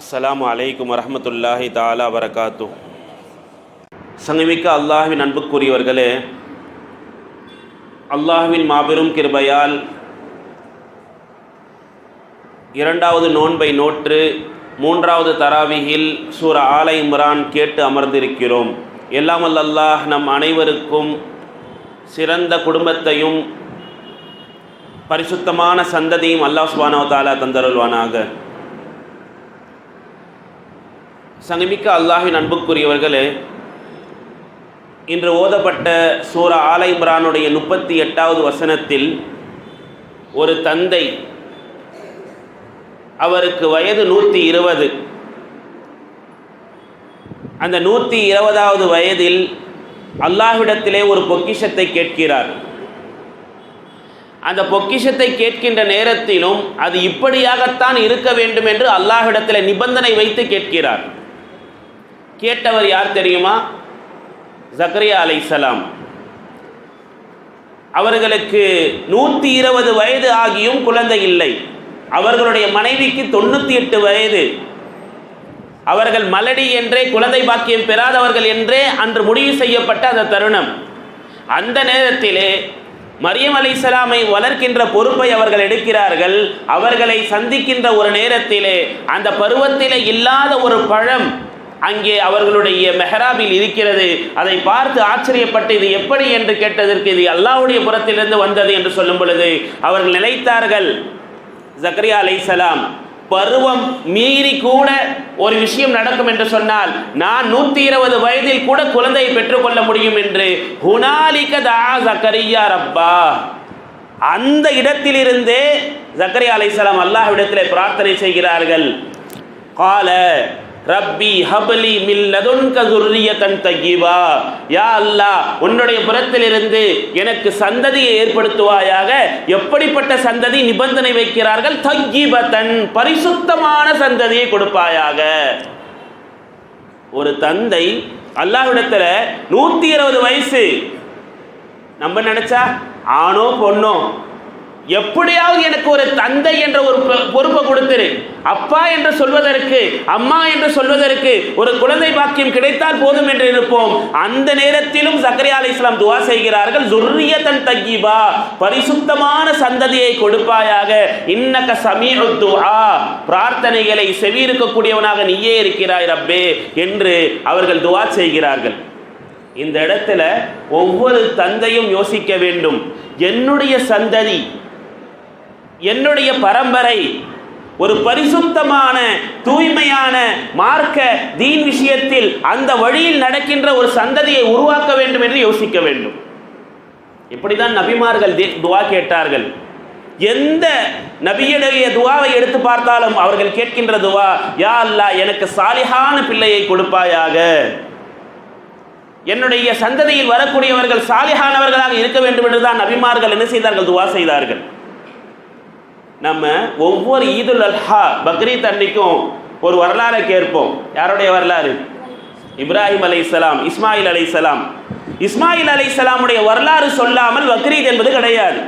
அஸ்ஸலாமு அலைக்கும் வரமத்துல்லாஹி தாலா வரகாத்து சங்கமிக்க அல்லாஹ்வின் அன்புக்குரியவர்களே அல்லாஹுவின் மாபெரும் கிருபையால் இரண்டாவது நோன்பை நோற்று மூன்றாவது தராவிகில் சூர ஆலை இம்ரான் கேட்டு அமர்ந்திருக்கிறோம். எல்லாம் அல்லாஹ் நம் அனைவருக்கும் சிறந்த குடும்பத்தையும் பரிசுத்தமான சந்ததியும் அல்லாஹ் சுபானோ தாலா தந்தருள்வானாக. சங்கமிக்க அல்லாஹின் அன்புக்குரியவர்களே இன்று ஓதப்பட்ட சூர ஆலை இம்ரானுடைய முப்பத்தி எட்டாவது வசனத்தில் ஒரு தந்தை அவருக்கு வயது நூற்றி இருபது. அந்த நூற்றி இருபதாவது வயதில் அல்லாஹ்விடத்திலே ஒரு பொக்கிஷத்தை கேட்கிறார். அந்த பொக்கிஷத்தை கேட்கின்ற நேரத்திலும் அது இப்படியாகத்தான் இருக்க வேண்டும் என்று அல்லாஹ்விடத்தில் நிபந்தனை வைத்து கேட்கிறார். கேட்டவர் யார் தெரியுமா? ஜக்கரியா அலைசலாம் அவர்களுக்கு நூற்றி இருபது வயது ஆகியும் குழந்தை இல்லை. அவர்களுடைய மனைவிக்கு தொண்ணூற்றி எட்டு வயது. அவர்கள் மலடி என்றே குழந்தை பாக்கியம் பெறாதவர்கள் என்றே அன்று முடிவு செய்யப்பட்ட அந்த தருணம். அந்த நேரத்திலே மரியம் அலைசலாமை வளர்க்கின்ற பொறுப்பை அவர்கள் எடுக்கிறார்கள். அவர்களை சந்திக்கின்ற ஒரு நேரத்திலே அந்த பருவத்திலே இல்லாத ஒரு பழம் அங்கே அவர்களுடைய மெஹராபில் இருக்கிறது. அதை பார்த்து ஆச்சரியப்பட்டு இது எப்படி என்று கேட்டதற்கு இது அல்லாவுடைய புறத்திலிருந்து வந்தது என்று சொல்லும் பொழுது அவர்கள் நினைத்தார்கள் ஜக்ரியா அலைசலாம் பருவம் மீறி கூட ஒரு விஷயம் நடக்கும் என்று சொன்னால் நான் நூத்தி இருபது வயதில் கூட குழந்தையை பெற்றுக்கொள்ள முடியும் என்று ஹுனாலிக தா ஜக்கரியா ரப்பா. அந்த இடத்திலிருந்தே ஜக்கரியா அலைசலாம் அல்லாஹ்விடத்திலே பிரார்த்தனை செய்கிறார்கள். கால ரப்பி ஹபலி மில்லதுன்க துர்ரியத்தன் தகிவா யா அல்லாஹ் உன்னுடைய புறத்திலிருந்து எனக்கு சந்ததியை ஏற்படுத்துவாயாக. எப்படிப்பட்ட சந்ததி நிபந்தனை வைக்கிறார்கள்? தகிபத்தன் பரிசுத்தமான சந்ததியை கொடுப்பாயாக. ஒரு தந்தை அல்லாஹ்விடத்துல நூத்தி இருபது வயசு. நம்ம நினைச்சா ஆணோ பொண்ணோ? எப்படியாவது எனக்கு ஒரு தந்தை என்ற ஒரு பொறுப்பை கொடுத்துரு. அப்பா என்று சொல்வதற்கு அம்மா என்று சொல்வதற்கு ஒரு குழந்தை பாக்கியம் கிடைத்தால் போதும் என்று இருப்போம் அந்த நேரத்திலும் சக்கரியா அலி இஸ்லாம் துவா செய்கிறார்கள் துர்ரியதன் தகிபா பரிசுத்தமான சந்ததியை கொடுப்பாயாக. இன்னக்க சமீரு துவா பிரார்த்தனைகளை செவியிருக்கக்கூடியவனாக நீயே இருக்கிறாய் ரப்பே என்று அவர்கள் துவா செய்கிறார்கள். இந்த இடத்துல ஒவ்வொரு தந்தையும் யோசிக்க வேண்டும். என்னுடைய சந்ததி என்னுடைய பரம்பரை ஒரு பரிசுத்தமான தூய்மையான மார்க்க தீன் விஷயத்தில் அந்த வழியில் நடக்கின்ற ஒரு சந்ததியை உருவாக்க வேண்டும் என்று யோசிக்க வேண்டும். இப்படிதான் நபிமார்கள் துவா கேட்டார்கள். எந்த நபியுடைய துவாவை எடுத்து பார்த்தாலும் அவர்கள் கேட்கின்ற துவா யா அல்லா எனக்கு சாலிஹான பிள்ளையை கொடுப்பாயாக. என்னுடைய சந்ததியில் வரக்கூடியவர்கள் சாலிஹானவர்களாக இருக்க வேண்டும் என்றுதான் நபிமார்கள் என்ன செய்தார்கள்? துவா செய்தார்கள். நம்ம ஒவ்வொரு ஈதுல் அல்ஹா பக்ரீத் அன்னைக்கும் ஒரு வரலாறை கேட்போம். யாருடைய வரலாறு? இப்ராஹிம் அலை இஸ்லாம் இஸ்மாயில் அலை இஸ்லாம் இஸ்மாயில் அலை இஸ்லாமுடைய வரலாறு சொல்லாமல் பக்ரீத் என்பது கிடையாது.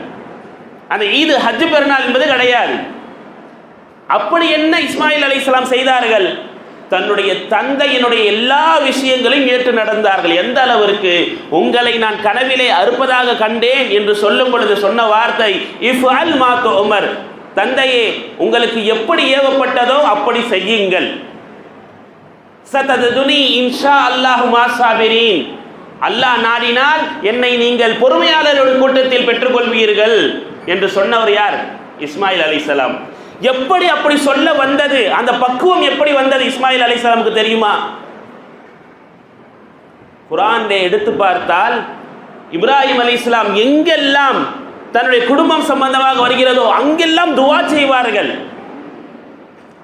அந்த ஈது ஹஜ் பெருநாள் என்பது கிடையாது. அப்படி என்ன இஸ்மாயில் அலை இஸ்லாம் செய்தார்கள்? தன்னுடைய தந்தையினுடைய எல்லா விஷயங்களையும் ஏற்று நடந்தார்கள். எந்த அளவிற்கு? உங்களை நான் கனவிலே அறுப்பதாக கண்டேன் என்று சொல்லும் பொழுது சொன்ன வார்த்தை இஃப் அல் மாத்து உமர். தந்தையே உங்களுக்கு எப்படி ஏவப்பட்டதோ அப்படி செய்யுங்கள். சததுனி இன்ஷா அல்லாஹு மாசாபிரீன் அல்லாஹ் நாடினால் என்னை நீங்கள் பொறுமையாளர்கள் கூட்டத்தில் பெற்றுக்கொள்வீர்கள் என்று சொன்னவர் யார்? இஸ்மாயில் அலிசலாம். எப்படி அப்படி சொல்ல வந்தது? அந்த பக்குவம் எப்படி வந்தது இஸ்மாயில் அலிசலாமுக்கு தெரியுமா? குரானை எடுத்து பார்த்தால் இப்ராஹிம் அலி இஸ்லாம் எங்கெல்லாம் தன்னுடைய குடும்பம் சம்பந்தமாக வருகிறதோ அங்கெல்லாம் துவா செய்வார்கள்.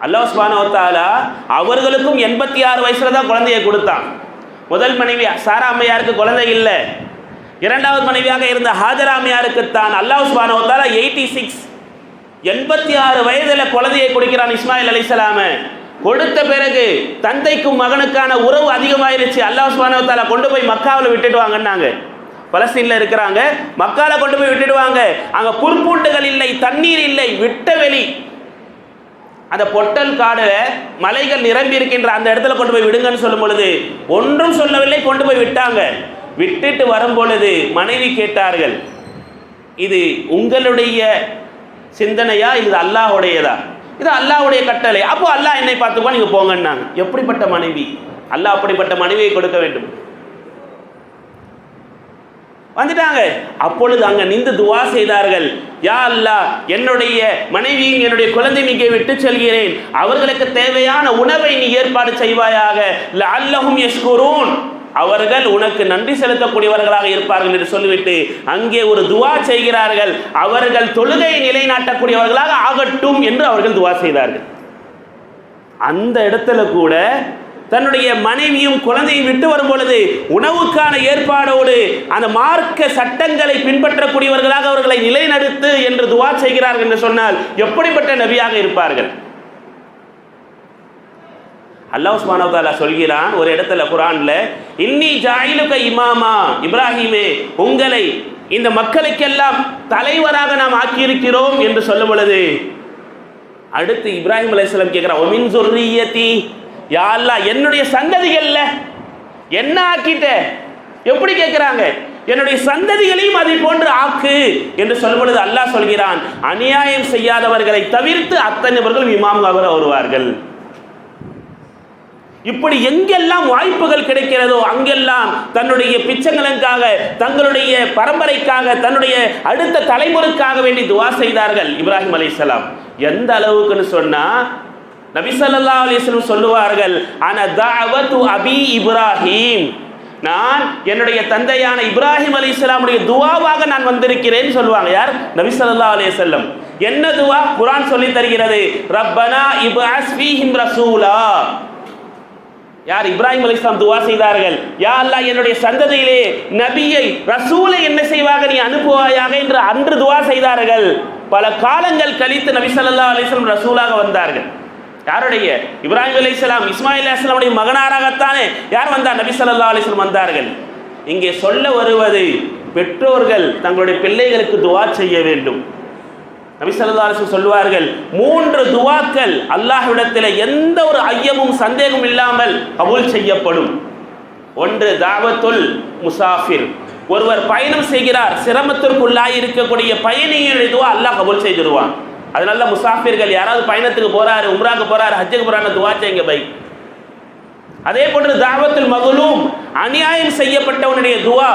அல்லாஹ் சுபானவத்தாலா அவர்களுக்கும் எண்பத்தி ஆறு வயசுல தான் குழந்தையை கொடுத்தான். முதல் மனைவி சாரா அம்மையாருக்கு குழந்தை இல்லை. இரண்டாவது மனைவியாக இருந்த ஹாஜரா அம்மையாருக்கு தான் அல்லாஹ் சுபானவத்தாலா எயிட்டி சிக்ஸ். எண்பத்தி ஆறு வயதில் குழந்தையை கொடுக்கிறான் இஸ்மாயில் அலிசலாம கொடுத்த பிறகு தந்தைக்கும் மகனுக்கான உறவு அதிகமாயிருச்சு. அல்லாஹ் சுபானவத்தாலா கொண்டு போய் மக்காவில் விட்டுட்டு வாங்கன்னாங்க. பலஸ்தீனில் இருக்கிறாங்க மக்களை கொண்டு போய் விட்டுடுவாங்க. அங்கே புற்பூண்டுகள் இல்லை தண்ணீர் இல்லை விட்ட வெளி. அந்த பொட்டல் காடு மலைகள் நிரம்பி இருக்கின்ற அந்த இடத்துல கொண்டு போய் விடுங்கன்னு சொல்லும் பொழுது ஒன்றும் சொல்லவில்லை கொண்டு போய் விட்டாங்க. விட்டுட்டு வரும் பொழுது மனைவி கேட்டார்கள் இது உங்களுடைய சிந்தனையா? இது அல்லாஹ்வுடையதா? இது அல்லாஹ்வுடைய கட்டளை. அப்போ அல்லாஹ் என்னை பார்த்துக்கோ நீங்க போங்கன்னாங்க. எப்படிப்பட்ட மனைவி? அல்லாஹ் அப்படிப்பட்ட மனைவியை கொடுக்க வேண்டும். வந்துட்டாங்க. அப்பொழுது அங்க நின்று துவா செய்தார்கள். யா அல்லா என்னுடைய மனைவியும் என்னுடைய குழந்தையும் இங்கே விட்டு செல்கிறேன். அவர்களுக்கு தேவையான உணவை நீ ஏற்பாடு செய்வாயாக. அல்லஹும் யஷ்குரூன். அவர்கள் உனக்கு நன்றி செலுத்தக்கூடியவர்களாக இருப்பார்கள் என்று சொல்லிவிட்டு அங்கே ஒரு துவா செய்கிறார்கள். அவர்கள் தொழுகையை நிலைநாட்டக்கூடியவர்களாக ஆகட்டும் என்று அவர்கள் துவா செய்தார்கள். அந்த இடத்துல கூட தன்னுடைய மனைவியும் குழந்தையும் விட்டு வரும் பொழுது உணவுக்கான ஏற்பாடோடு அந்த மார்க்க சட்டங்களை பின்பற்றக்கூடியவர்களாக அவர்களை நிலைநடுத்து என்று துவா செய்கிறார்கள் என்று சொன்னால் எப்படிப்பட்ட நபியாக இருப்பார்கள்? அல்லாஹ் உஸ்மானவதாலா சொல்கிறான் ஒரு இடத்துல குரான்ல இன்னி ஜாயிலுக இமாமா இப்ராஹிமே உங்களை இந்த மக்களுக்கெல்லாம் தலைவராக நாம் ஆக்கியிருக்கிறோம் என்று சொல்லும் பொழுது அடுத்து இப்ராஹிம் அலைஹிஸ்ஸலாம் கேட்கிறான் ஒமின் என்னுடைய சந்ததிகள்ல என்ன ஆக்கிட்ட? எப்படி கேட்கிறாங்க என்னுடைய சந்ததிகளையும் அதை போன்று ஆக்கு என்று சொல்லும் பொழுது அல்லாஹ் சொல்கிறான் அநியாயம் செய்யாதவர்களை தவிர்த்து அத்தனைவர்களும் இமாமாக வருவார்கள். இப்படி எங்கெல்லாம் வாய்ப்புகள் கிடைக்கிறதோ அங்கெல்லாம் தன்னுடைய பிச்சங்களுக்காக தங்களுடைய பரம்பரைக்காக தன்னுடைய அடுத்த தலைமுறைக்காக வேண்டி துவா செய்தார்கள் இப்ராஹிம் அலைஹிஸ்ஸலாம் எந்த அளவுக்குன்னு சொன்னா நபிசல்லா அலிஸ்லம் சொல்லுவார்கள் அன தஅவத்து அபி இப்ராஹிம். நான் என்னுடைய தந்தையான இப்ராஹிம் அலி இஸ்லாமுடைய துவாவாக நான் வந்திருக்கிறேன் சொல்லுவாங்க. யார்? நபி ஸல்லல்லாஹு அலைஹி வஸல்லம். என்ன துவா? குரான் சொல்லி தருகிறது ரப்பனா இப்ராஸ்வீஹிம் ரசூலா. யார்? இப்ராஹிம் அலி இஸ்லாம் துவா செய்தார்கள். யா அல்லா என்னுடைய சந்ததியிலே நபியை ரசூலை என்ன செய்வாக நீ அனுப்புவாயாக? என்று அன்று துவா செய்தார்கள். பல காலங்கள் கழித்து நபி ஸல்லல்லாஹு அலைஹி ரசூலாக வந்தார்கள். யாருடைய? இப்ராஹிம் அலி இஸ்லாம் இஸ்மாயில் அலிஸ்லாமுடைய மகனாராகத்தானே? யார் வந்தார்? நபி சல்லா அலைஹி வந்தார்கள். இங்கே சொல்ல வருவது பெற்றோர்கள் தங்களுடைய பிள்ளைகளுக்கு துவா செய்ய வேண்டும். நபி சல்லா அலிஸ்லம் சொல்லுவார்கள் மூன்று துவாக்கள் அல்லாஹ்விடத்தில் எந்த ஒரு ஐயமும் சந்தேகமும் இல்லாமல் கபூல் செய்யப்படும். ஒன்று தாவத்துல் முசாஃபிர். ஒருவர் பயணம் செய்கிறார் சிரமத்திற்குள்ளாய் இருக்கக்கூடிய பயணிகளுடைய துவா அல்லாஹ் கபூல் செய்திருவான் அதனால முசாஃபிர்கள் யாராவது பயணத்துக்கு போறாரு உம்ராக்கு போறாரு ஹஜ்ஜுக்கு போறாரு துவா செய்யுங்க பை. அதே போன்று தாவத்தில் மகளும் அநியாயம் செய்யப்பட்டவனுடைய துவா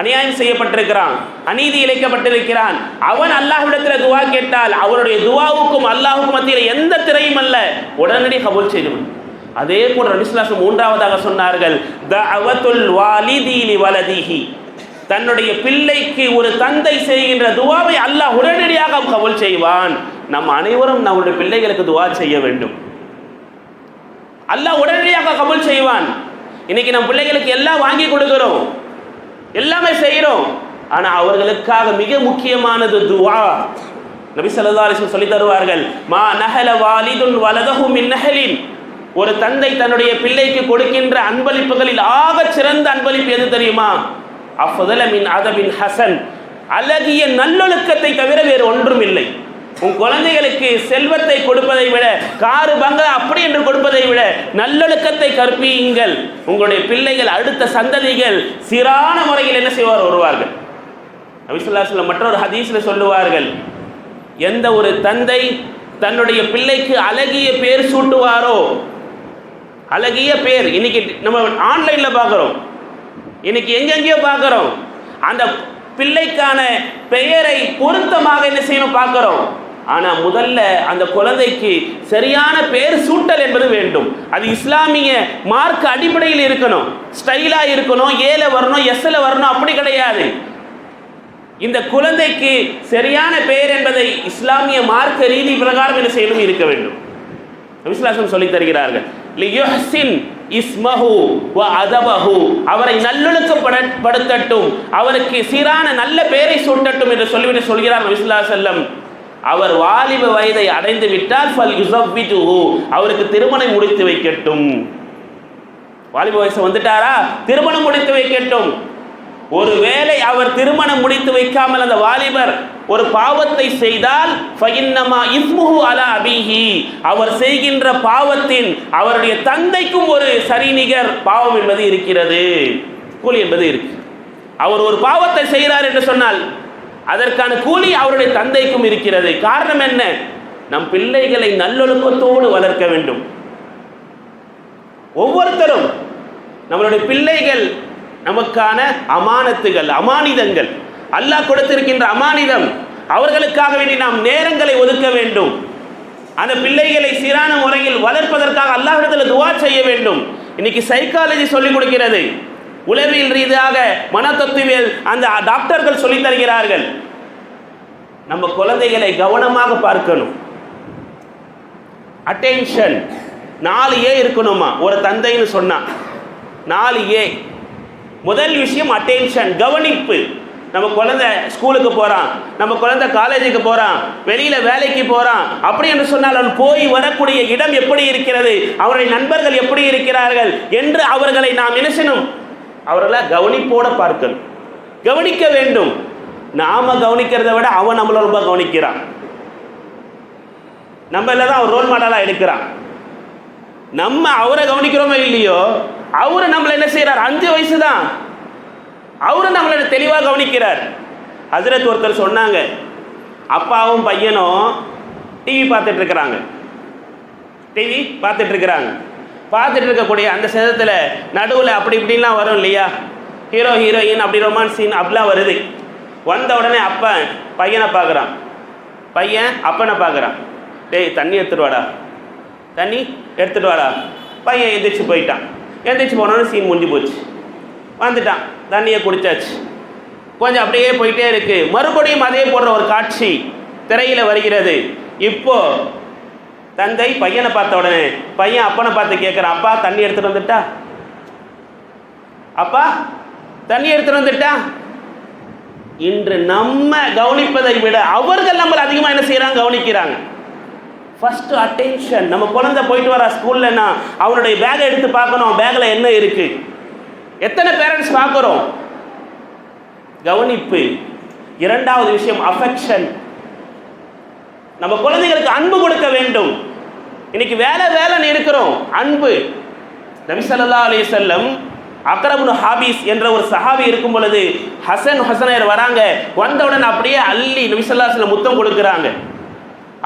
அநியாயம் செய்யப்பட்டிருக்கிறான் அநீதி இழைக்கப்பட்டிருக்கிறான். அவன் அல்லாஹ்விடத்தில் துவா கேட்டால் அவனுடைய துவாவுக்கும் அல்லாஹுக்கும் மத்தியில் எந்த திரையும் அல்ல. உடனடி கபூல் செய்துவிடும் அதே போன்று ரபிஸ்லாசம் மூன்றாவதாக சொன்னார்கள் தஅவத்துல் வாலிதி லி வலதிஹி. தன்னுடைய பிள்ளைக்கு ஒரு தந்தை செய்கின்ற துவாவை அல்லாஹ் உடனடியாக கவல் செய்வான். நம் அனைவரும் நம்முடைய பிள்ளைகளுக்கு துவா செய்ய வேண்டும். அல்லாஹ் உடனடியாக கவல் செய்வான். இன்னைக்கு நம் பிள்ளைகளுக்கு எல்லாம் வாங்கி கொடுக்கிறோம். எல்லாமே செய்கிறோம். ஆனால் அவர்களுக்காக மிக முக்கியமானது துவா. நபி ஸல்லல்லாஹு சொல்லி தருவார்கள் மா நஹல வாலிதுன் வலதகும் இந்நகலின் ஒரு தந்தை தன்னுடைய பிள்ளைக்கு கொடுக்கின்ற அன்பளிப்புகளில் ஆக சிறந்த அன்பளிப்பு எது தெரியுமா? அஃதலமின் அதபின் ஹசன். அழகிய நல்லொழுக்கத்தை தவிர வேறு ஒன்றும் இல்லை உன் குழந்தைகளுக்கு செல்வத்தை கொடுப்பதை விட காரு பங்களா அப்படி என்று கொடுப்பதை விட நல்லொழுக்கத்தை கற்பியுங்கள். உங்களுடைய பிள்ளைகள் அடுத்த சந்ததிகள் சீரான முறையில் என்ன செய்வார்? வருவார்கள். நபிசுல்லாஸ்லம் மற்றொரு ஹதீஸில் சொல்லுவார்கள். எந்த ஒரு தந்தை தன்னுடைய பிள்ளைக்கு அழகிய பேர் சூட்டுவாரோ? அழகிய பேர். இன்னைக்கு நம்ம ஆன்லைனில் பார்க்குறோம். இன்னைக்கு எங்கெங்கேயோ பார்க்குறோம். அந்த பிள்ளைக்கான பெயரை பொருத்தமாக என்ன செய்யணும் பார்க்குறோம். ஆனால் முதல்ல அந்த குழந்தைக்கு சரியான பேர் சூட்டல் என்பது வேண்டும். அது இஸ்லாமிய மார்க் அடிப்படையில் இருக்கணும். ஸ்டைலாக இருக்கணும். ஏல வரணும் எஸ்ல வரணும் அப்படி கிடையாது. இந்த குழந்தைக்கு சரியான பெயர் என்பதை இஸ்லாமிய மார்க்க ரீதி பிரகாரம் என்ன செய்யணும் இருக்க வேண்டும். விசுவாசம் சொல்லி தருகிறார்கள். இஸ்மஹு வ அதபஹு. அவரை நல்லொழுக்கப்படுத்தட்டும் அவருக்கு சீரான நல்ல பெயரை சூட்டட்டும் என்று சொல்லிவிட்டு சொல்கிறார் விஸ்லா செல்லம் அவர் வாலிப வயதை அடைந்து விட்டால் ஃபல் யுசவ்விஜுஹு அவருக்கு திருமணம் முடித்து வைக்கட்டும். வாலிப வயசு வந்துட்டாரா? திருமணம் முடித்து வைக்கட்டும். ஒருவேளை அவர் திருமணம் முடித்து வைக்காமல் அந்த வாலிபர் ஒரு பாவத்தை செய்தால் அலா அபிஹி. அவர் செய்கின்ற பாவத்தின் அவருடைய தந்தைக்கும் ஒரு சரிநிகர் பாவம் என்பது இருக்கிறது. கூலி என்பது இருக்கு. அவர் ஒரு பாவத்தை செய்கிறார் என்று சொன்னால் அதற்கான கூலி அவருடைய தந்தைக்கும் இருக்கிறது. காரணம் என்ன? நம் பிள்ளைகளை நல்லொழுக்கத்தோடு வளர்க்க வேண்டும். ஒவ்வொருத்தரும் நம்மளுடைய பிள்ளைகள் நமக்கான அமானத்துகள் அமானிதங்கள். அல்லாஹ் கொடுத்திருக்கின்ற அமானிதம். அவர்களுக்காக வேண்டி நாம் நேரங்களை ஒதுக்க வேண்டும். அந்த பிள்ளைகளை சீரான முறையில் வளர்ப்பதற்காக அல்லாஹிடத்தில் துவா செய்ய வேண்டும். இன்னைக்கு சைக்காலஜி சொல்லிக் கொடுக்கிறது. உளவியல் ரீதியாக மனத்தத்துவியல் அந்த டாக்டர்கள் சொல்லித் தருகிறார்கள். நம்ம குழந்தைகளை கவனமாக பார்க்கணும். அட்டென்ஷன் நாலு ஏ இருக்கணுமா? ஒரு தந்தைன்னு சொன்னா. நாலு ஏ முதல் விஷயம் அட்டென்ஷன் கவனிப்பு. நம்ம குழந்தை ஸ்கூலுக்கு போகிறான் நம்ம குழந்தை காலேஜுக்கு போகிறான் வெளியில் வேலைக்கு போகிறான் அப்படி என்று சொன்னால் அவன் போய் வரக்கூடிய இடம் எப்படி இருக்கிறது அவருடைய நண்பர்கள் எப்படி இருக்கிறார்கள் என்று அவர்களை நாம் என்ன அவர்களை கவனிப்போட பார்க்கணும். கவனிக்க வேண்டும். நாம கவனிக்கிறதை விட அவன் நம்மளை ரொம்ப கவனிக்கிறான். நம்மள தான் அவர் ரோல் மாடலாக எடுக்கிறான். நம்ம அவரை கவனிக்கிறோமோ இல்லையோ? அவரு நம்மளை என்ன செய்கிறார் அஞ்சு வயசு தான் அவரு நம்மளை தெளிவாக கவனிக்கிறார். ஹசரத் ஒருத்தர் சொன்னாங்க அப்பாவும் பையனும் டிவி பார்த்துட்டு இருக்கிறாங்க டிவி பார்த்துட்டு இருக்கிறாங்க பார்த்துட்டு இருக்கக்கூடிய அந்த சேதத்தில் நடுவில் அப்படி இப்படிலாம் வரும் இல்லையா? ஹீரோ ஹீரோயின் அப்படி ரொமான்ஸ் சீன் அப்படிலாம் வருது. வந்த உடனே அப்பன் பையனை பார்க்குறான். பையன் அப்பனை பார்க்குறான். டேய் தண்ணி எடுத்துட்டு வாடா. தண்ணி எடுத்துட்டு வாடா. பையன் எந்திரிச்சு போயிட்டான். எந்திரிச்சு போனோன்னு சீன் முடிஞ்சு போச்சு. வந்துட்டான். தண்ணியை குடிச்சாச்சு. கொஞ்சம் அப்படியே போயிட்டே இருக்கு. மறுபடியும் அதே போடுற ஒரு காட்சி திரையில் வருகிறது. இப்போ தந்தை பையனை பார்த்த உடனே பையன் அப்பனை பார்த்து கேட்குறான் அப்பா தண்ணி எடுத்துகிட்டு வந்துட்டா? அப்பா தண்ணி எடுத்துகிட்டு வந்துட்டா? இன்று நம்ம கவனிப்பதை விட அவர்கள் நம்மளை அதிகமாக என்ன செய்கிறாங்க கவனிக்கிறாங்க. ஃபஸ்ட்டு அட்டென்ஷன் நம்ம குழந்தை போயிட்டு வர ஸ்கூல்லன்னா அவனுடைய பேகை எடுத்து பார்க்கணும். பேக்கில் என்ன இருக்கு? எத்தனை பேரண்ட்ஸ் பார்க்குறோம்? கவனிப்பு. இரண்டாவது விஷயம் அஃபெக்ஷன் நம்ம குழந்தைகளுக்கு அன்பு கொடுக்க வேண்டும். இன்னைக்கு வேலை வேலைன்னு இருக்கிறோம். அன்பு. நபிசல்லா அலி செல்லம் வஸல்லம் ஹாபீஸ் ஹாபிஸ் என்ற ஒரு சஹாபி இருக்கும் பொழுது ஹசன் ஹசனர் வராங்க. வந்தவுடன் அப்படியே அள்ளி நபிசல்லா சில முத்தம் கொடுக்குறாங்க.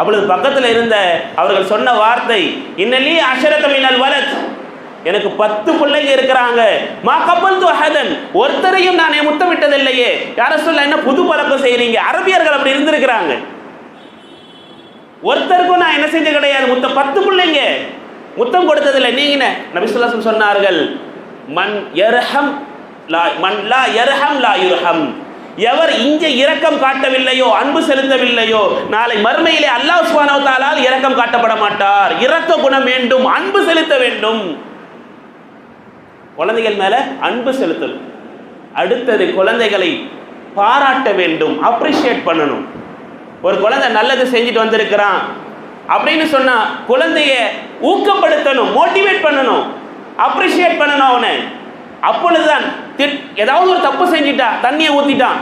அப்பொழுது பக்கத்தில் இருந்த அவர்கள் சொன்ன வார்த்தை இன்னலி அஷரத வலத். எனக்கு பத்து பிள்ளைங்க இருக்கிறாங்க. மா கப்பல் அகதன் ஒருத்தரையும் நான் முத்தமிட்டதில்லையே. யார சொல்ல என்ன புது பழக்கம் செய்கிறீங்க அரபியர்கள் அப்படி இருந்திருக்கிறாங்க. ஒருத்தருக்கும் நான் என்ன செஞ்ச கிடையாது. முத்த பத்து பிள்ளைங்க. முத்தம் கொடுத்ததில்லை. நீங்க என்ன நபிசுல்லாசம் சொன்னார்கள் மண் எர்ஹம் லா மன் லா யர்ஹம் லா யுர்ஹம். எவர் இங்கே இரக்கம் காட்டவில்லையோ அன்பு செலுத்தவில்லையோ நாளை மறுமையிலே அல்லாஹ் சுப்ஹானஹு இரக்கம் காட்டப்பட மாட்டார். இரக்க குணம் வேண்டும் அன்பு செலுத்த வேண்டும். குழந்தைகள் மேல அன்பு செலுத்தணும் அடுத்தது குழந்தைகளை பாராட்ட வேண்டும் அப்ரிஷியேட் பண்ணணும். ஒரு குழந்தை நல்லது செஞ்சுட்டு வந்திருக்கிறான் அப்படின்னு சொன்னா குழந்தைய ஊக்கப்படுத்தணும் மோட்டிவேட் பண்ணணும் அப்ரிஷியேட் பண்ணணும் அவனை. அப்பொழுதுதான் திட் ஏதாவது ஒரு தப்பு செஞ்சிட்டா தண்ணியை ஊற்றிட்டான்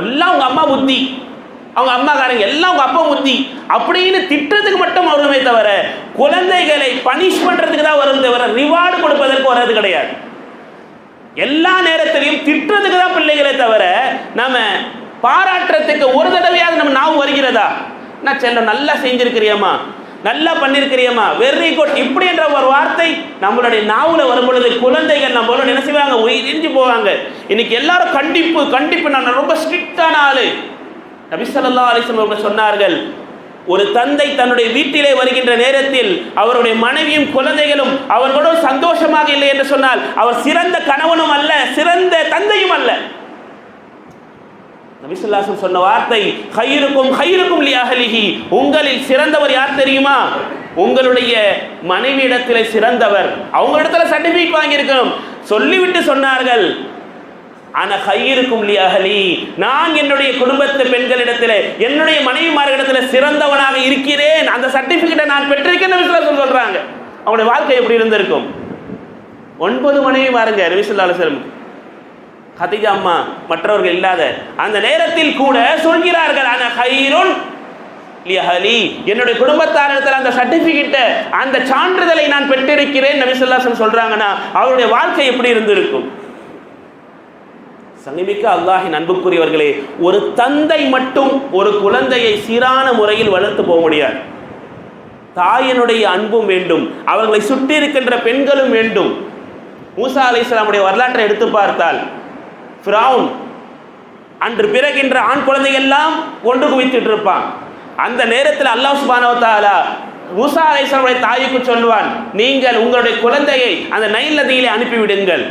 எல்லாம் உங்கள் அம்மா புத்தி. அவங்க அம்மாக்காரங்க எல்லாம் உங்கள் அப்பா புத்தி. அப்படின்னு திட்டத்துக்கு மட்டும் வருமே தவிர குழந்தைகளை பனிஷ் பண்ணுறதுக்கு தான் வரும் தவிர ரிவார்டு கொடுப்பதற்கு வர்றது கிடையாது. எல்லா நேரத்திலையும் திட்டுறதுக்கு தான் பிள்ளைகளே தவிர நம்ம பாராட்டுறதுக்கு ஒரு தடவையாவது நம்ம நாவு வருகிறதா? நான் செல்லம் நல்லா செஞ்சிருக்கிறியம்மா. நல்லா பண்ணியிருக்கிறியம்மா வெரி குட் இப்படி என்ற ஒரு வார்த்தை நம்மளுடைய நாவில் வரும் பொழுது குழந்தைகள் நம்மளோட என்ன செய்வாங்க? உயிரிஞ்சு போவாங்க. இன்னைக்கு எல்லாரும் கண்டிப்பு கண்டிப்பு. நான் ரொம்ப ஸ்ட்ரிக்டான ஆளு. நபிசல்லா அலிசம் அவர்கள் சொன்னார்கள் ஒரு தந்தை தன்னுடைய வீட்டிலே வருகின்ற நேரத்தில் அவருடைய மனைவியும் குழந்தைகளும் அவர்களோடு சந்தோஷமாக இல்லை என்று சொன்னால் அவர் சிறந்த கணவனும் அல்ல சிறந்த தந்தையும் நபிசுல்லாசம் சொன்ன வார்த்தை ஹைருக்கும் ஹைருக்கும் அகலிஹி உங்களில் சிறந்தவர் யார் தெரியுமா? உங்களுடைய மனைவியிடத்திலே சிறந்தவர். அவங்க இடத்துல சர்டிபிகேட் வாங்கியிருக்கணும். சொல்லிவிட்டு சொன்னார்கள். ஆனா ஹையிருக்கும் லியாஹலி நான் என்னுடைய குடும்பத்து பெண்களிடத்தில் என்னுடைய மனைவிமார்களிடத்தில் சிறந்தவனாக இருக்கிறேன். அந்த சர்டிபிகேட்டை நான் பெற்றிருக்கேன் நபிசுல்லாசம் சொல்றாங்க. அவங்களுடைய வாழ்க்கை எப்படி இருந்திருக்கும்? ஒன்பது மனைவி மாறுங்க நபிசுல்லா கதிஜா அம்மா மற்றவர்கள் இல்லாத அந்த நேரத்தில் கூட சொல்கிறார்கள் ஆனா ஹைருன் என்னுடைய குடும்பத்தாரிடத்தில் அந்த சர்டிபிகேட்டை அந்த சான்றிதழை நான் பெற்றிருக்கிறேன் நபிசல்லாசன் சொல்றாங்கன்னா அவருடைய வாழ்க்கை எப்படி இருந்திருக்கும்? சங்கமிக்க அல்லாஹின் அன்புக்குரியவர்களே ஒரு தந்தை மட்டும் ஒரு குழந்தையை சீரான முறையில் வளர்த்து போக முடியாது. தாயினுடைய அன்பும் வேண்டும் அவர்களை சுற்றி இருக்கின்ற பெண்களும் வேண்டும். மூசா அலை இஸ்லாமுடைய வரலாற்றை எடுத்து பார்த்தால் ஃபிரவுன் அன்று பிறகின்ற ஆண் குழந்தைகள் எல்லாம் கொண்டு குவித்துட்டு இருப்பான். அந்த நேரத்தில் அல்லாஹ் சுபானவத்தாலா மூசா அலை தாய்க்கு சொல்லுவான் நீங்கள் உங்களுடைய குழந்தையை அந்த நைல் நதியிலே அனுப்பிவிடுங்கள்.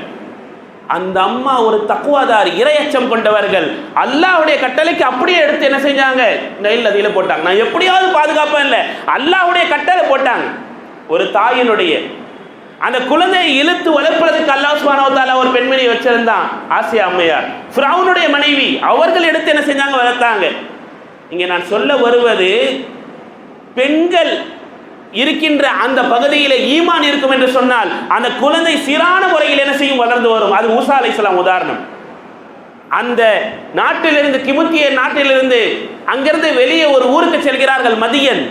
அந்த அம்மா ஒரு தக்குவாதார் இரையச்சம் கொண்டவர்கள். அல்லாஹ்வுடைய கட்டளைக்கு அப்படியே எடுத்து என்ன செஞ்சாங்க? நெல் நதியில போட்டாங்க. நான் எப்படியாவது பாதுகாப்பேன் இல்லை. அல்லாவுடைய கட்டளை போட்டாங்க. ஒரு தாயினுடைய அந்த குழந்தையை இழுத்து வளர்ப்பதற்கு அல்லாஹ் சுபானவத்தால ஒரு பெண்மணியை வச்சிருந்தான் ஆசியா அம்மையார். ஃப்ரௌனுடைய மனைவி அவர்கள் எடுத்து என்ன செஞ்சாங்க? வளர்த்தாங்க. இங்கே நான் சொல்ல வருவது பெண்கள் இருக்கின்ற அந்த பகுதியில் ஈமான் இருக்கும் என்று சொன்னால் அந்த குழந்தை சீரான முறையில் என்ன செய்யும்? வளர்ந்து வரும். அது மூசா அலைஹிஸ்ஸலாம் உதாரணம். அந்த நாட்டிலிருந்து கிமுத்திய நாட்டிலிருந்து அங்கிருந்து வெளியே ஒரு ஊருக்கு செல்கிறார்கள் மதியன்.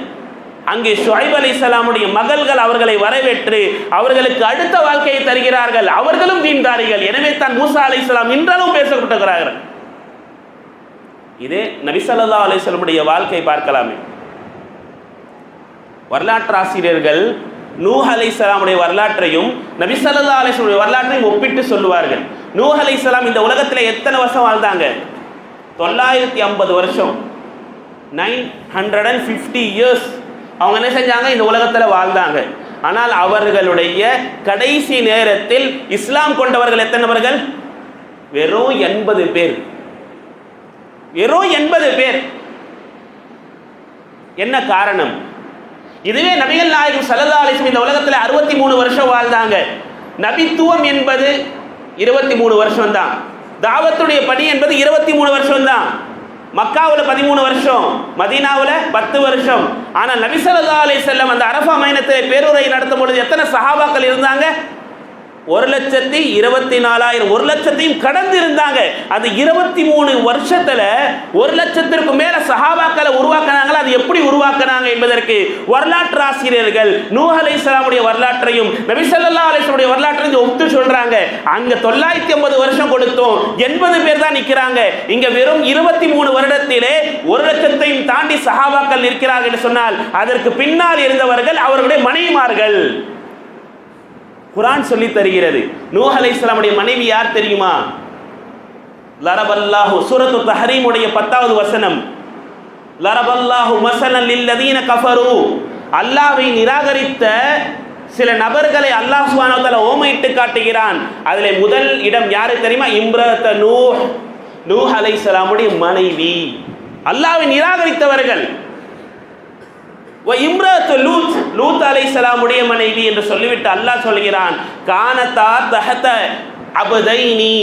அங்கே ஷுஐப் அலைஹிஸ்ஸலாமுடைய மகள்கள் அவர்களை வரவேற்று அவர்களுக்கு அடுத்த வாழ்க்கையை தருகிறார்கள். அவர்களும் தீன்தாரிகள் எனவே தான் மூசா அலைஹிஸ்ஸலாம் இன்றளவும் பேசப்பட்டுகிறார்கள் இதே நபிசல்லா அலிஸ்லமுடைய வாழ்க்கை பார்க்கலாமே. வரலாற்று ஆசிரியர்கள் நூஹ் அலைஹிஸ்ஸலாமுடைய வரலாற்றையும் நபிசல்லா அலிஸ்லமுடைய வரலாற்றையும் ஒப்பிட்டு சொல்லுவார்கள். நூஹ் அலைஹிஸ்ஸலாம் இந்த உலகத்தில் எத்தனை வருஷம் வாழ்ந்தாங்க? தொள்ளாயிரத்தி ஐம்பது வருஷம். Nine hundred and fifty years. அவங்க என்ன செஞ்சாங்க? இந்த உலகத்தில் வாழ்ந்தாங்க. ஆனால் அவர்களுடைய கடைசி நேரத்தில் இஸ்லாம் கொண்டவர்கள் எத்தனைவர்கள் வெறும் எண்பது பேர். வெறும் எண்பது பேர். என்ன காரணம்? இதுவே நபிகள் நாயகம் சல்லா அலிஸ்லம் இந்த உலகத்தில் அறுபத்தி மூணு வருஷம் வாழ்ந்தாங்க. நபித்துவம் என்பது இருபத்தி மூணு வருஷம் தான் தாவத்துடைய பணி என்பது இருபத்தி மூணு வருஷம் தான் மக்காவில் பதிமூணு வருஷம் மதீனாவில் பத்து வருஷம். ஆனால் நபிசல்லா ஸல்லல்லாஹு செல்லம் அந்த அரபா மைனத்தில் பேருரை நடத்தும் பொழுது எத்தனை சஹாபாக்கள் இருந்தாங்க? ஒரு லட்சத்தி இருபத்தி நாலாயிரம் ஒரு லட்சத்தையும் கடந்து இருந்தாங்க அது இருபத்தி மூணு வருஷத்துல ஒரு லட்சத்திற்கு மேல சஹாபாக்களை உருவாக்குனாங்களா? அது எப்படி உருவாக்குனாங்க என்பதற்கு வரலாற்று ஆசிரியர்கள் நூஹ் அலைஹிஸ்ஸலாமுடைய வரலாற்றையும் நபிசல்லா அலிஸ்லாமுடைய வரலாற்றையும் ஒத்து சொல்றாங்க. அங்க தொள்ளாயிரத்தி ஐம்பது வருஷம் கொடுத்தோம். எண்பது பேர் தான் நிற்கிறாங்க இங்க வெறும் இருபத்தி மூணு வருடத்திலே ஒரு லட்சத்தையும் தாண்டி சஹாபாக்கள் நிற்கிறார்கள் என்று சொன்னால் அதற்கு பின்னால் இருந்தவர்கள் அவர்களுடைய மனைவிமார்கள். குரான் சொல்லி தருகிறது. நூஹ் இஸ்லாமுடைய மனைவி யார் தெரியுமா? லரபல்லாஹு சூரத்து தஹரீமுடைய பத்தாவது வசனம். லரபல்லாஹு மசலன் லில்லதீன கஃபரு. அல்லாஹ்வை நிராகரித்த சில நபர்களை அல்லாஹ் சுபானவத்தால ஓமையிட்டு காட்டுகிறான். அதில் முதல் இடம் யாரு தெரியுமா? இம்ரத நூஹ். நூஹ் அலைஹிஸ்ஸலாமுடைய மனைவி. அல்லாவை நிராகரித்தவர்கள். வ இம்ரத்து லூத் லூத் சலாமுடைய மனைவி என்று சொல்லிவிட்டு அல்லாஹ் சொல்கிறான் கானத்தா தஹத அபதைனி.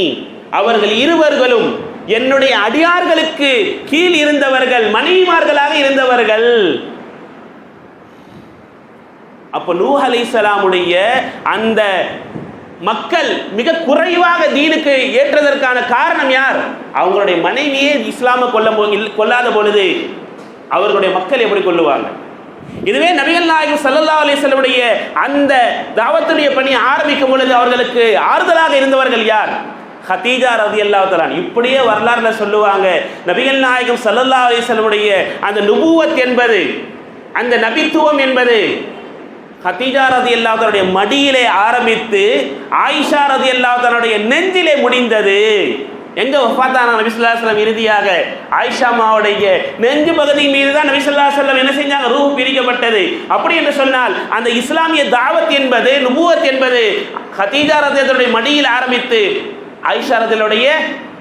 அவர்கள் இருவர்களும் என்னுடைய அடியார்களுக்கு கீழ் இருந்தவர்கள் மனைவிமார்களாக இருந்தவர்கள். அப்ப நூ அலைசலாமுடைய அந்த மக்கள் மிக குறைவாக தீனுக்கு ஏற்றதற்கான காரணம் யார்? அவங்களுடைய மனைவியே இஸ்லாமை கொல்ல கொல்லாத பொழுது அவர்களுடைய மக்கள் எப்படி கொள்ளுவாங்க இதுவே நபிகள் நாயகம் சல்லல்லா அலைஹி அந்த தாவத்துடைய பணி ஆரம்பிக்கும் பொழுது அவர்களுக்கு ஆறுதலாக இருந்தவர்கள் யார்? ஹதீஜா ரதி தஆலா இப்படியே வரலாறுல சொல்லுவாங்க. நபிகள் நாயகம் சல்லல்லா அலைஹி அந்த நுபுவத் என்பது அந்த நபித்துவம் என்பது ஹதீஜா ரதி அல்லாஹனுடைய மடியிலே ஆரம்பித்து ஆயிஷா ரதி அல்லாஹனுடைய நெஞ்சிலே முடிந்தது. எங்க வஃபாத்தான நபி ஸல்லல்லாஹு இறுதியாக ஆயிஷா நெஞ்சு பகுதி மீது தான் நபி ஸல்லல்லாஹு என்ன செஞ்சாங்க? ரூஹ் பிரிக்கப்பட்டது. அப்படி என்று சொன்னால் அந்த இஸ்லாமிய தாவத் என்பது நுபுவத் என்பது ஹதீஜா ரதியனுடைய மடியில் ஆரம்பித்து ஆயிஷா ரதியனுடைய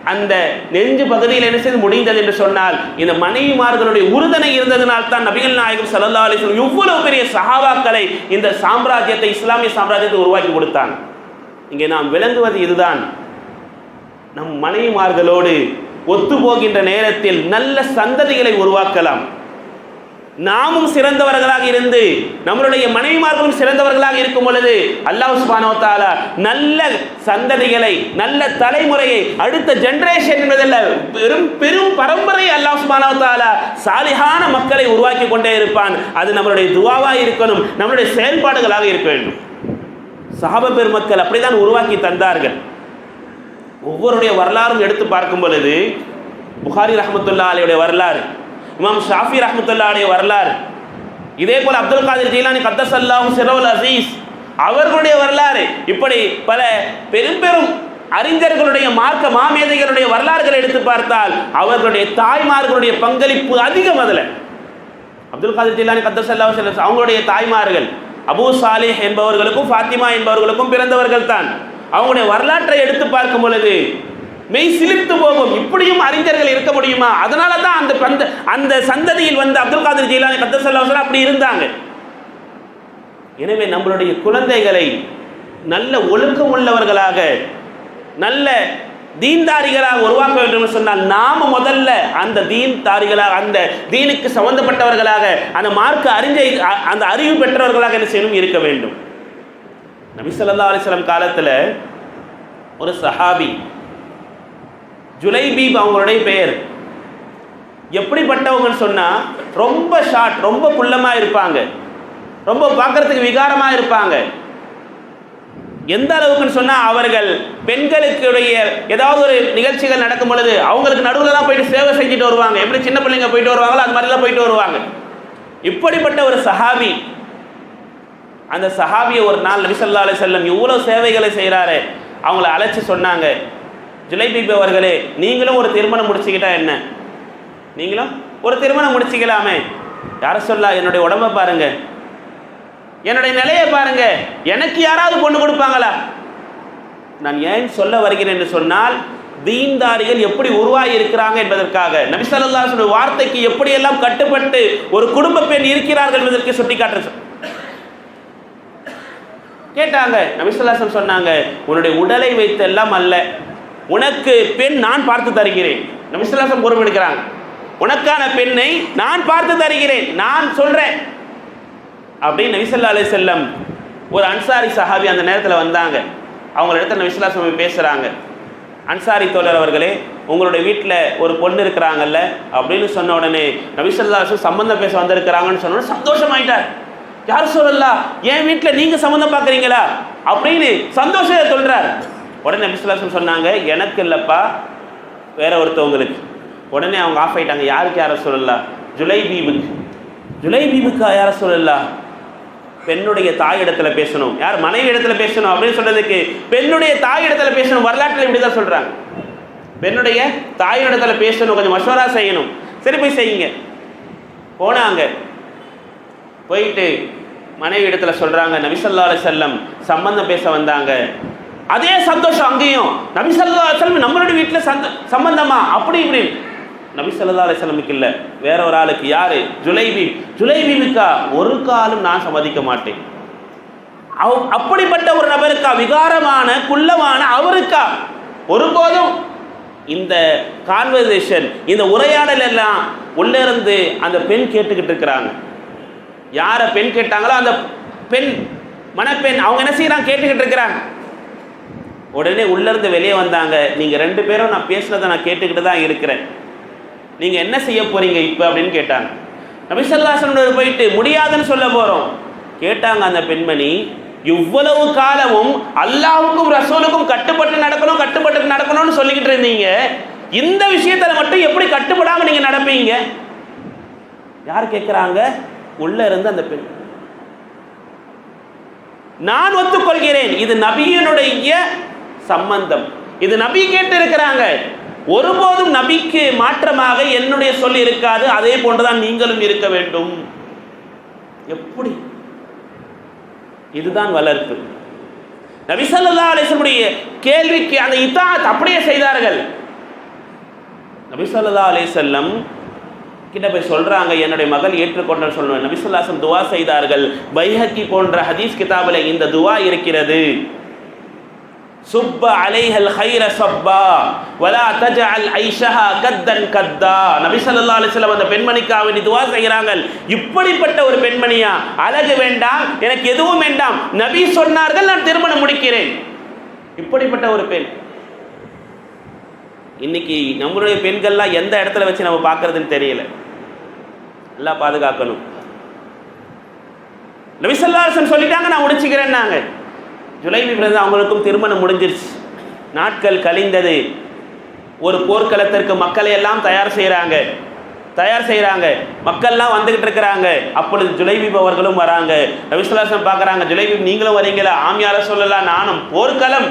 அந்த நெஞ்சு பகுதியில் என்ன செய்து முடிந்தது என்று சொன்னால் இந்த மனைவிமார்களுடைய உறுதுணை இருந்ததனால் தான் நபிகள் நாயகம் சல்லா அலிஸ்லம் இவ்வளவு பெரிய சஹாபாக்களை இந்த சாம்ராஜ்யத்தை இஸ்லாமிய சாம்ராஜ்யத்தை உருவாக்கி கொடுத்தாங்க இங்கே நாம் விளங்குவது இதுதான். நம் மனைவிமார்களோடு ஒத்து போகின்ற நேரத்தில் நல்ல சந்ததிகளை உருவாக்கலாம். நாமும் சிறந்தவர்களாக இருந்து நம்மளுடைய மனைவிமார்களும் சிறந்தவர்களாக இருக்கும் பொழுது அல்லாஹ் நல்ல சந்ததிகளை நல்ல தலைமுறையை அடுத்த ஜென்ரேஷன் என்பதல்ல பெரும் பெரும் பரம்பரை அல்லாஹ் சுப்ஹானஹு மக்களை உருவாக்கி கொண்டே இருப்பான். அது நம்மளுடைய துவாவாக இருக்கணும் நம்மளுடைய செயல்பாடுகளாக இருக்க வேண்டும். சாப பெருமக்கள் அப்படிதான் உருவாக்கி தந்தார்கள். ஒவ்வொருடைய வரலாறும் எடுத்து பார்க்கும் பொழுது புகாரி ரஹமத்துல்லா அலையுடைய வரலாறு இமாம் ஷாஃபி ரஹமத்துல்லா அலைய வரலாறு இதே போல் அப்துல் காதிர் ஜெயிலானி கத்தஸ் அல்லாஹும் சிரோல் அசீஸ் அவர்களுடைய வரலாறு இப்படி பல பெரும் பெரும் அறிஞர்களுடைய மார்க்க மாமேதைகளுடைய வரலாறுகளை எடுத்து பார்த்தால் அவர்களுடைய தாய்மார்களுடைய பங்களிப்பு அதிகம் அதில். அப்துல் காதிர் ஜிலானி கத்தஸ் அல்லாஹ் அவங்களுடைய தாய்மார்கள் அபூ சாலிஹ் என்பவர்களுக்கும் ஃபாத்திமா என்பவர்களுக்கும் பிறந்தவர்கள் தான் அவங்களுடைய வரலாற்றை எடுத்து பார்க்கும் பொழுது மெய் சிலிர்த்து போகும். இப்படியும் அறிஞர்கள் இருக்க முடியுமா? அதனால தான் அந்த அந்த அந்த சந்ததியில் வந்து அப்துல் காதர் ஜெயிலானி கத்தஸ் அப்படி இருந்தாங்க. எனவே நம்மளுடைய குழந்தைகளை நல்ல ஒழுக்கம் உள்ளவர்களாக நல்ல தீன்தாரிகளாக உருவாக்க வேண்டும் என்று சொன்னால் நாம முதல்ல அந்த தீன் தாரிகளாக அந்த தீனுக்கு சம்பந்தப்பட்டவர்களாக அந்த மார்க்க அறிஞ்ச அந்த அறிவு பெற்றவர்களாக என்ன செய்யணும்? இருக்க வேண்டும். நபிசல்லா அலிஸ்லாம் காலத்தில் ஒரு சஹாபி ஜுலைபீப் அவங்களுடைய பெயர். எப்படிப்பட்டவங்கன்னு சொன்னால் ரொம்ப ஷார்ட் ரொம்ப புல்லமாக இருப்பாங்க. ரொம்ப பார்க்கறதுக்கு விகாரமாக இருப்பாங்க. எந்த அளவுக்குன்னு சொன்னால் அவர்கள் பெண்களுக்குடைய ஏதாவது ஒரு நிகழ்ச்சிகள் நடக்கும் பொழுது அவங்களுக்கு நடுவுலலாம் போயிட்டு சேவை செஞ்சுட்டு வருவாங்க. எப்படி சின்ன பிள்ளைங்க போயிட்டு வருவாங்களோ அது மாதிரிலாம் போயிட்டு வருவாங்க. இப்படிப்பட்ட ஒரு சஹாபி அந்த சஹாபியை ஒரு நாள் நபிசல்லா அலி செல்லம் இவ்வளோ சேவைகளை செய்கிறாரு அவங்கள அழைச்சி சொன்னாங்க ஜுலைபிபி அவர்களே நீங்களும் ஒரு திருமணம் முடிச்சுக்கிட்டா என்ன? நீங்களும் ஒரு திருமணம் முடிச்சுக்கலாமே. யார சொல்லா என்னுடைய உடம்ப பாருங்க. என்னுடைய நிலையை பாருங்க. எனக்கு யாராவது பொண்ணு கொடுப்பாங்களா? நான் ஏன் சொல்ல வருகிறேன் என்று சொன்னால் தீன்தாரிகள் எப்படி உருவாகி இருக்கிறாங்க என்பதற்காக. நபிசல்லா ஸல்லல்லாஹு வார்த்தைக்கு எப்படியெல்லாம் கட்டுப்பட்டு ஒரு குடும்ப பெண் இருக்கிறார்கள் என்பதற்கு சுட்டிக்காட்டு சொ- கேட்டாங்க. நபிசுல்லாசம் சொன்னாங்க உன்னுடைய உடலை வைத்து எல்லாம் அல்ல. உனக்கு பெண் நான் பார்த்து தருகிறேன். நபிசுல்லாசம் பொறுப்பு எடுக்கிறாங்க. உனக்கான பெண்ணை நான் பார்த்து தருகிறேன். நான் சொல்றேன். அப்படின்னு நபிசல்லா அலைஹி செல்லம் ஒரு அன்சாரி சஹாபி அந்த நேரத்தில் வந்தாங்க. அவங்கள இடத்துல நபிசல்லா சுவாமி பேசுகிறாங்க அன்சாரி தோழர் அவர்களே உங்களுடைய வீட்டில் ஒரு பொண்ணு இருக்கிறாங்கல்ல? அப்படின்னு சொன்ன உடனே நபிசல்லா சம்பந்தம் பேச வந்திருக்கிறாங்கன்னு சொன்ன உடனே சந்தோஷமாயிட்டார். யார் சொல்லலாம் என் வீட்டில் நீங்கள் சம்மந்தம் பார்க்குறீங்களா? அப்படின்னு சந்தோஷத்தை சொல்கிறார் உடனே நபிசல்லா சொன்னாங்க எனக்கு இல்லைப்பா வேற ஒருத்தவங்களுக்கு. உடனே அவங்க ஆஃப் ஆயிட்டாங்க. யாருக்கு யாரை சொல்லலாம் ஜுலை பீபுக்கு. ஜுலை பீபுக்கு யாரை சொல்லலாம் பெண்ணுடைய தாய் இடத்துல பேசணும். யார் மனைவி இடத்துல பேசணும் அப்படின்னு சொல்றதுக்கு பெண்ணுடைய தாய் இடத்துல பேசணும். வரலாற்றில் இப்படி தான் சொல்றாங்க. பெண்ணுடைய தாய் இடத்துல பேசணும். கொஞ்சம் மஷவரா செய்யணும். சரி போய் செய்யுங்க. போனாங்க. போயிட்டு மனைவி இடத்துல சொல்கிறாங்க நபிசல்லா செல்லம் சம்பந்தம் பேச வந்தாங்க. அதே சந்தோஷம் அங்கேயும். நபிசல்லா செல்லம் நம்மளுடைய வீட்டில் சந்த சம்பந்தமா? அப்படி இப்படி நபிசல்லா ஸல்லல்லாஹு செல்லமுக்கு இல்லை. வேற ஒரு ஆளுக்கு யாரு? ஜுலைபி. ஜுலைபினுக்கா ஒரு காலம் நான் சம்மதிக்க மாட்டேன். அவ் அப்படிப்பட்ட ஒரு நபருக்கா? விகாரமான குள்ளமான அவருக்கா? ஒருபோதும் இந்த கான்வர்சேஷன் இந்த உரையாடல் எல்லாம் உள்ளே இருந்து அந்த பெண் கேட்டுக்கிட்டு இருக்கிறாங்க. யாரை பெண் கேட்டாங்களோ அந்த பெண் மணப்பெண் அவங்க என்ன செய்யறாங்க கேட்டுக்கிட்டு இருக்கிறாங்க. உடனே உள்ளேருந்து வெளியே வந்தாங்க. நீங்கள் ரெண்டு பேரும் நான் பேசுனதை நான் கேட்டுக்கிட்டு தான் இருக்கிறேன். நீங்கள் என்ன செய்ய போறீங்க இப்போ அப்படின்னு கேட்டாங்க. நபிசல்லாசனோட போயிட்டு முடியாதுன்னு சொல்ல போகிறோம் கேட்டாங்க அந்த பெண்மணி இவ்வளவு காலமும் அல்லாவுக்கும் ரசூலுக்கும் கட்டுப்பட்டு நடக்கணும் கட்டுப்பட்டு நடக்கணும்னு சொல்லிக்கிட்டு இருந்தீங்க. இந்த விஷயத்தில் மட்டும் எப்படி கட்டுப்படாமல் நீங்கள் நடப்பீங்க? யார் கேட்குறாங்க உள்ள இருந்து அந்த பெண். நான் ஒத்துக்கொள்கிறேன். இது நபியினுடைய சம்பந்தம். இது நபி கேட்டு இருக்கிறாங்க ஒருபோதும் நபிக்கு மாற்றமாக என்னுடைய சொல் இருக்காது. அதே போன்றுதான் நீங்களும் இருக்க வேண்டும். எப்படி? இதுதான் வளர்ப்பு. நபி ஸல்லல்லாஹு அலைஹி கேள்விக்கு அந்த இத்தாத் அப்படியே செய்தார்கள். நபி ஸல்லல்லாஹு கிட்ட போய் சொல்கிறாங்க என்னுடைய மகள் ஏற்றுக்கொண்டால் சொல்லணும். நபிசுல்லாசம் துவா செய்தார்கள். பைஹக்கி போன்ற ஹதீஸ் கிதாபில் இந்த துவா இருக்கிறது. சுப்ப அலைஹல் ஹைர சப்பா வலா தஜஅல் ஐஷஹா கத்தன் கத்தா. நபி ஸல்லல்லாஹு அலைஹி அந்த பெண்மணிக்காக வேண்டி துவா செய்கிறாங்க. இப்படிப்பட்ட ஒரு பெண்மணியா? அழகு வேண்டாம் எனக்கு எதுவும் வேண்டாம். நபி சொன்னார்கள் நான் திருமணம் முடிக்கிறேன். இப்படிப்பட்ட ஒரு பெண். இன்னைக்கு நம்மளுடைய பெண்கள்லாம் எந்த இடத்துல வச்சு நம்ம பார்க்கறதுன்னு தெரியல. எல்லாம் பாதுகாக்கணும். நபிசல்லாசன் சொல்லிட்டாங்க நான் முடிச்சுக்கிறேன்னாங்க. ஜுலைபி பிறந்த அவங்களுக்கும் திருமணம் முடிஞ்சிருச்சு. நாட்கள் கழிந்தது. ஒரு போர்க்களத்திற்கு மக்களை எல்லாம் தயார் செய்கிறாங்க தயார் செய்கிறாங்க மக்கள்லாம் வந்துகிட்டு இருக்கிறாங்க. அப்பொழுது ஜுலைபீப் அவர்களும் வராங்க. நபிசுல்லாசன் பார்க்குறாங்க ஜுலைபீப் நீங்களும் வரீங்களா? ஆமியார சொல்லலாம் நானும் போர்க்களம்.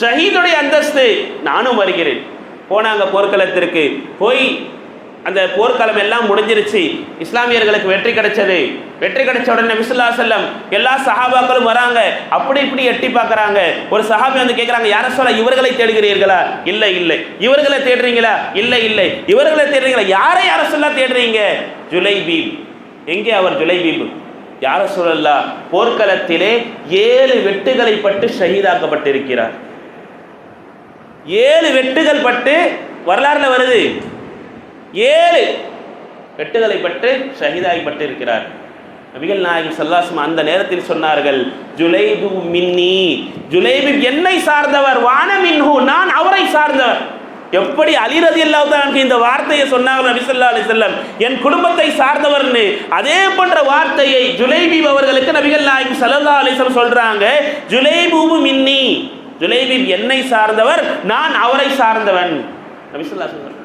ஷஹீதுடைய அந்தஸ்து. நானும் வருகிறேன். போனாங்க போர்க்களத்திற்கு போய் அந்த போர்க்களம் எல்லாம் முடிஞ்சிருச்சு. இஸ்லாமியர்களுக்கு வெற்றி கிடைச்சது. வெற்றி கிடைச்ச உடனே விசுல்லா செல்லம் எல்லா சஹாபாக்களும் வராங்க. அப்படி இப்படி எட்டி பார்க்குறாங்க. ஒரு சஹாபி வந்து கேட்குறாங்க யார சொல்ல இவர்களை தேடுகிறீர்களா? இல்லை இல்லை. இவர்களை தேடுறீங்களா? இல்லை இல்லை. இவர்களை தேடுறீங்களா? யாரை யார சொல்ல தேடுறீங்க? ஜுலைபீப் எங்கே அவர் ஜுலைபீப் யார சொல்லலா போர்க்களத்திலே ஏழு வெட்டுகளை பட்டு ஷஹீதாக்கப்பட்டிருக்கிறார். ஏழு வெட்டுகள் பட்டு வரலாறுல வருது. ஏழு வெட்டுகளை பட்டு ஷஹீதாகிப்பட்டு இருக்கிறார் நபிகள் நாயகம் சல்லாசும் அந்த நேரத்தில் சொன்னார்கள் ஜுலைபு மின்னி. ஜுலைபு என்னை சார்ந்தவர் வான மின்ஹு. நான் அவரை சார்ந்தவர். எப்படி அலிரதி அல்லாவுதான் இந்த வார்த்தையை சொன்னார்கள் நபிசல்லா அலி செல்லம் என் குடும்பத்தை சார்ந்தவர்னு. அதே போன்ற வார்த்தையை ஜுலைபி அவர்களுக்கு நபிகள் நாயகம் சல்லா அலைஹி சொல்றாங்க ஜுலைபு மின்னி. ஜுலைபீப் என்னை சார்ந்தவர் நான் அவரை சார்ந்தவன். நபி ஸல்லல்லாஹு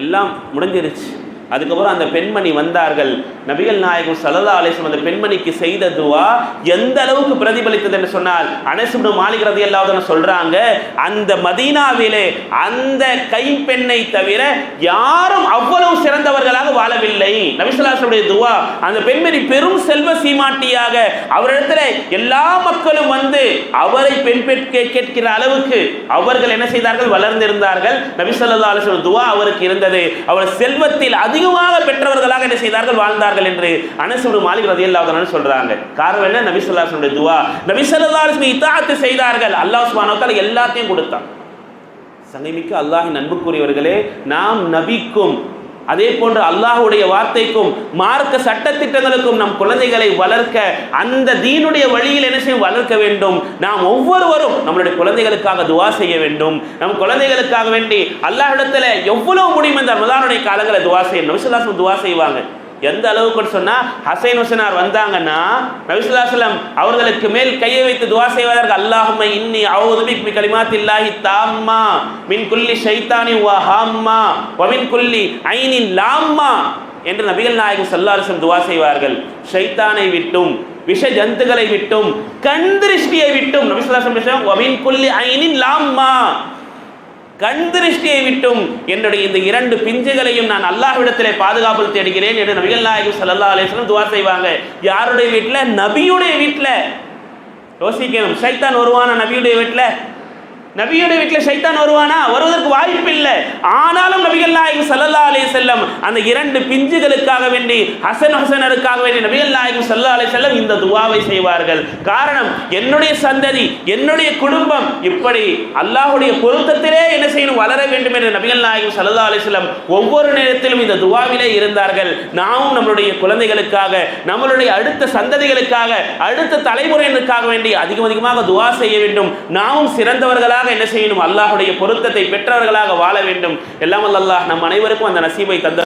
எல்லாம் முடிஞ்சிருச்சு. அதுக்கப்புறம் அந்த பெண்மணி வந்தார்கள். நபிகள் நாயகம் சலதா அலிஸ்லம் அந்த பெண்மணிக்கு செய்த துவா எந்த அளவுக்கு பிரதிபலித்தது என்று சொன்னால் அனசுபு மாலிக் ரதி சொல்றாங்க அந்த மதீனாவிலே அந்த கைப்பெண்ணை தவிர யாரும் அவ்வளவு சிறந்தவர்களாக வாழவில்லை. நபிசுல்லாசுடைய துவா அந்த பெண்மணி பெரும் செல்வ சீமாட்டியாக அவரிடத்துல எல்லா மக்களும் வந்து அவரை பெண் கேட்கிற அளவுக்கு அவர்கள் என்ன செய்தார்கள்? வளர்ந்திருந்தார்கள். நபிசல்லா அலிஸ்லம் துவா அவருக்கு இருந்தது. அவர் செல்வத்தில் அதிகமாக பெற்றவர்களாக என்ன செய்தார்கள்? வாழ்ந்தார்கள் என்று அனசுடு மாலிக் ரதி அல்லாஹ் சொல்றாங்க. காரணம் என்ன? நபிசல்லாசனுடைய துவா நபிசல்லாஸ்மி இத்தாத்து செய்தார்கள். அல்லாஹ் சுபானத்தால் எல்லாத்தையும் கொடுத்தான். சங்கைமிக்க அல்லாஹின் அன்புக்குரியவர்களே நாம் நபிக்கும் அதே போன்று அல்லாஹுடைய வார்த்தைக்கும் மார்க்க சட்டத்திட்டங்களுக்கும் நம் குழந்தைகளை வளர்க்க அந்த தீனுடைய வழியில் என்ன செய்யும்? வளர்க்க வேண்டும். நாம் ஒவ்வொருவரும் நம்மளுடைய குழந்தைகளுக்காக துவா செய்ய வேண்டும். நம் குழந்தைகளுக்காக வேண்டி அல்லாஹ்விடத்துல எவ்வளவு முடியும் இந்த ரமதானுடைய காலங்களை துவா செய்யணும். நபிசுல்லாசம் துவா செய்வாங்க. எந்த அளவுக்கு சொன்னால் ஹசைன் ஹுசனார் வந்தாங்கன்னா நபிசுல்லாஸ்லம் அவர்களுக்கு மேல் கையை வைத்து துவா செய்வதற்கு அல்லாஹும்ம இன்னி அவுதுபிக் பி கலிமாத்தில்லாஹி தாம்மா மின் குல்லி ஷைத்தானி வா ஹாம்மா வமின் குல்லி ஐனின் லாம்மா என்று நபிகள் நாயகம் சல்லாரசம் துவா செய்வார்கள். ஷைத்தானை விட்டும் விஷ ஜந்துகளை விட்டும் கண் திருஷ்டியை விட்டும் நபிசுல்லாஸ்லம் விஷயம் வ குல்லி ஐனின் லாம்மா. கண் திருஷ்டியை விட்டும் என்னுடைய இந்த இரண்டு பிஞ்சுகளையும் நான் அல்லாஹ்விடத்திலே பாதுகாப்பு தேடுகிறேன் என்று நபிகள் நாயகம் சல்லா அலைஹி துவா செய்வாங்க. யாருடைய வீட்டில்? நபியுடைய வீட்டில். யோசிக்கணும். சைத்தான் வருவான நபியுடைய வீட்டில்? நபியுடைய வீட்டில் சைத்தான் வருவானா? வருவதற்கு வாய்ப்பு இல்லை. ஆனாலும் நபிகள் நாயகம் ஸல்லல்லாஹு அலைஹி செல்லம் அந்த இரண்டு பிஞ்சுகளுக்காக வேண்டி ஹசன் ஹசனருக்காக வேண்டி நபிகள் நாயகம் சல்லா அலைஹி செல்லம் இந்த துவாவை செய்வார்கள். காரணம் என்னுடைய சந்ததி என்னுடைய குடும்பம் இப்படி அல்லாஹுடைய பொருத்தத்திலே என்ன செய்யணும்? வளர வேண்டும் என்று நபிகள் நாயகம் சல்லா அலைஹி செல்லம் ஒவ்வொரு நேரத்திலும் இந்த துவாவிலே இருந்தார்கள். நாமும் நம்மளுடைய குழந்தைகளுக்காக நம்மளுடைய அடுத்த சந்ததிகளுக்காக அடுத்த தலைமுறையினருக்காக வேண்டி அதிகம் அதிகமாக துவா செய்ய வேண்டும். நாமும் சிறந்தவர்களாக என்ன செய்யணும்? அல்லாஹுடைய பொருத்தத்தை பெற்றவர்களாக வாழ வேண்டும். எல்லாம் அல்லாஹ் நம் அனைவருக்கும் அந்த நசீபை தந்த